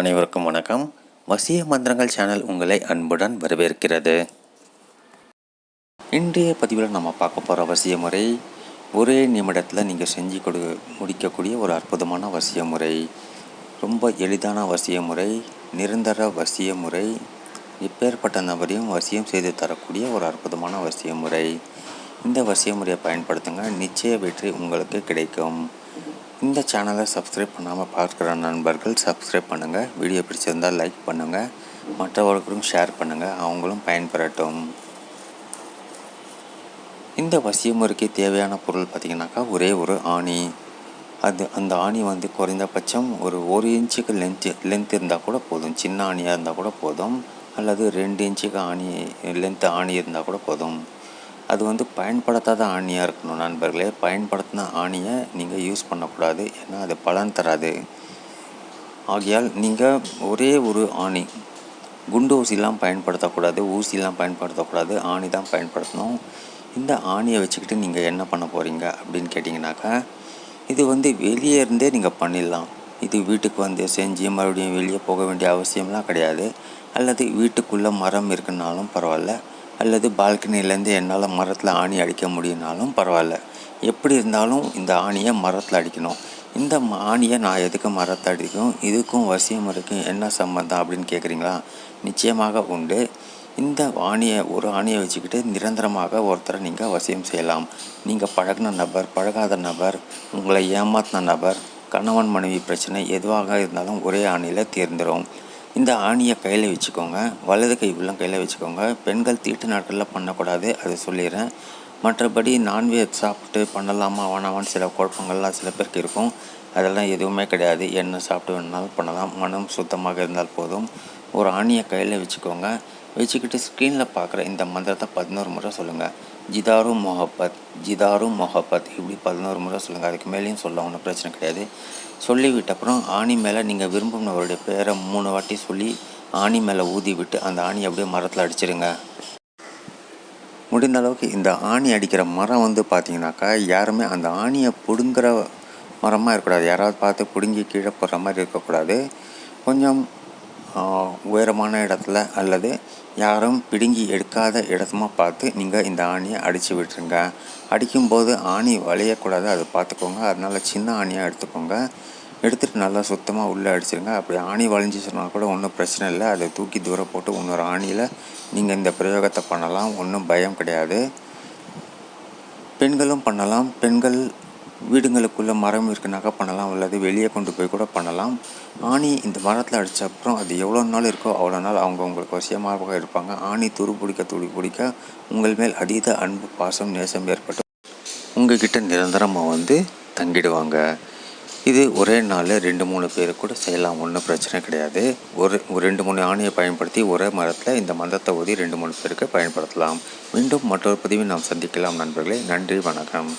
அனைவருக்கும் வணக்கம். வசிய மந்திரங்கள் சேனல் உங்களை அன்புடன் வரவேற்கிறது. இன்றைய பதிவில் நம்ம பார்க்க போகிற வசிய முறை ஒரே நிமிடத்தில் நீங்கள் செஞ்சு கொடு முடிக்கக்கூடிய ஒரு அற்புதமான வசிய முறை. ரொம்ப எளிதான வசிய முறை நிரந்தர வசிய முறை இப்பேற்பட்ட நபரையும் வசியம் செய்து தரக்கூடிய ஒரு அற்புதமான வசிய முறை. இந்த வசிய முறையை பயன்படுத்துங்க நிச்சய வெற்றி உங்களுக்கு கிடைக்கும். இந்த சேனலை சப்ஸ்கிரைப் பண்ணாமல் பார்க்குற நண்பர்கள் சப்ஸ்கிரைப் பண்ணுங்கள் வீடியோ பிடிச்சிருந்தால் லைக் பண்ணுங்கள் மற்றவர்களுக்கும் ஷேர் பண்ணுங்கள் அவங்களும் பயன்பெறட்டும். இந்த வசிய முறைக்கு தேவையான பொருள் பார்த்திங்கனாக்கா ஒரே ஒரு ஆணி. அது அந்த ஆணி வந்து குறைந்தபட்சம் ஒரு ஒரு இன்ச்சுக்கு லென்த்து லென்த் இருந்தால் கூட போதும். சின்ன ஆணியாக இருந்தால் கூட போதும். அல்லது ரெண்டு இன்ச்சுக்கு ஆணி லென்த்து ஆணி இருந்தால் கூட போதும். அது வந்து பயன்படுத்தாத ஆணியாக இருக்கணும் நண்பர்களே. பயன்படுத்தின ஆணியை நீங்கள் யூஸ் பண்ணக்கூடாது. ஏன்னா அது பலன் தராது. ஆகையால் நீங்கள் ஒரே ஒரு ஆணி. குண்டு ஊசிலாம் பயன்படுத்தக்கூடாது ஊசிலாம் பயன்படுத்தக்கூடாது ஆணி தான் பயன்படுத்தணும். இந்த ஆணியை வச்சுக்கிட்டு நீங்கள் என்ன பண்ண போகிறீங்க அப்படின்னு கேட்டிங்கனாக்கா இது வந்து வெளியே இருந்தே நீங்கள் பண்ணிடலாம். இது வீட்டுக்கு வந்து செஞ்சு மறுபடியும் வெளியே போக வேண்டிய அவசியம்லாம் கிடையாது. அல்லது வீட்டுக்குள்ளே மரம் இருக்குன்னாலும் பரவாயில்ல. அல்லது பால்கனிலேருந்து என்னால் மரத்தில் ஆணி அடிக்க முடியும்னாலும் பரவாயில்ல. எப்படி இருந்தாலும் இந்த ஆணியை மரத்தில் அடிக்கணும். இந்த ஆணியை நான் எதுக்கு மரத்தை அடிக்கும் இதுக்கும் வசியம் முறைக்கும் என்ன சம்மந்தம் அப்படின்னு கேட்குறீங்களா? நிச்சயமாக உண்டு. இந்த ஆணியை ஒரு ஆணியை வச்சுக்கிட்டு நிரந்தரமாக ஒருத்தரை நீங்கள் வசியம் செய்யலாம். நீங்கள் பழகின நபர் பழகாத நபர் உங்களை ஏமாத்தின நபர் கணவன் மனைவி பிரச்சனை எதுவாக இருந்தாலும் ஒரே ஆணியில் தீர்ந்துடும் இந்த ஆணியை கையில் வச்சுக்கோங்க. வலது கை உள்ளம் கையில் வச்சுக்கோங்க. பெண்கள் தீட்டு நாட்களில் பண்ணக்கூடாது அதை சொல்லிடுறேன். மற்றபடி நான்வெஜ் சாப்பிட்டு பண்ணலாமா வேணாமான்னு சில குழப்பங்கள்லாம் சில பேருக்கு இருக்கும். அதெல்லாம் எதுவுமே கிடையாது. என்ன சாப்பிட்டு வேணாலும் பண்ணலாம். மனம் சுத்தமாக இருந்தால் போதும். ஒரு ஆணியை கையில் வச்சுக்கோங்க. வச்சுக்கிட்டு ஸ்க்ரீனில் பார்க்குற இந்த மந்திரத்தை பதினோரு முறை சொல்லுங்கள் ஜிதாரும் மொஹப்பத் ஜிதாரும் மொஹப்பத். இப்படி பதினோரு முறை சொல்லுங்கள் அதுக்கு மேலேயும் சொல்ல ஒன்றும் பிரச்சனை கிடையாது. சொல்லிவிட்ட அப்புறம் ஆணி மேலே நீங்கள் விரும்பினவருடைய பேரை மூணு வாட்டி சொல்லி ஆணி மேலே ஊதி விட்டு அந்த ஆணி அப்படியே மரத்தில் அடிச்சிருங்க. முடிந்த அளவுக்கு இந்த ஆணி அடிக்கிற மரம் வந்து பார்த்தீங்கன்னாக்கா யாருமே அந்த ஆணியை பிடுங்குற மரமாக இருக்கக்கூடாது. யாராவது பார்த்து பிடுங்கி கீழே போடுற மாதிரி இருக்கக்கூடாது. கொஞ்சம் உயரமான இடத்துல அல்லது யாரும் பிடுங்கி எடுக்காத இடத்துமா பார்த்து நீங்கள் இந்த ஆணியை அடித்து விட்டுருங்க. அடிக்கும்போது ஆணி வளையக்கூடாது அதை பார்த்துக்கோங்க. அதனால் சின்ன ஆணியாக எடுத்துக்கோங்க. எடுத்துகிட்டு நல்லா சுத்தமாக உள்ளே அடிச்சிருங்க. அப்படி ஆணி வளைஞ்சிச்சுனா கூட ஒன்றும் பிரச்சனை இல்லை. அதை தூக்கி தூரம் போட்டு இன்னொரு ஆணியில் நீங்கள் இந்த பிரயோகத்தை பண்ணலாம். ஒன்றும் பயம் கிடையாது. பெண்களும் பண்ணலாம். பெண்கள் வீடுங்களுக்குள்ளே மரம் இருக்குனாக்கா பண்ணலாம் அல்லது வெளியே கொண்டு போய் கூட பண்ணலாம். ஆணி இந்த மரத்தில் அடித்த அப்புறம் அது எவ்வளோ நாள் இருக்கோ அவ்வளோ நாள் அவங்க உங்களுக்கு வசியமாக இருப்பாங்க. ஆணி துரு பிடிக்க துடி பிடிக்க உங்கள் மேல் அதீத அன்பு பாசம் நேசம் ஏற்பட்டு உங்ககிட்ட நிரந்தரமாக வந்து தங்கிடுவாங்க. இது ஒரே நாளில் ரெண்டு மூணு பேர் கூட செய்யலாம். ஒன்றும் பிரச்சனை கிடையாது. ஒரு ஒரு ரெண்டு மூணு ஆணையை பயன்படுத்தி ஒரே மரத்தில் இந்த மந்தத்தை ஊதி ரெண்டு மூணு பேருக்கு பயன்படுத்தலாம். மீண்டும் மற்றொரு பதிவை நாம் சந்திக்கலாம் நண்பர்களே. நன்றி வணக்கம்.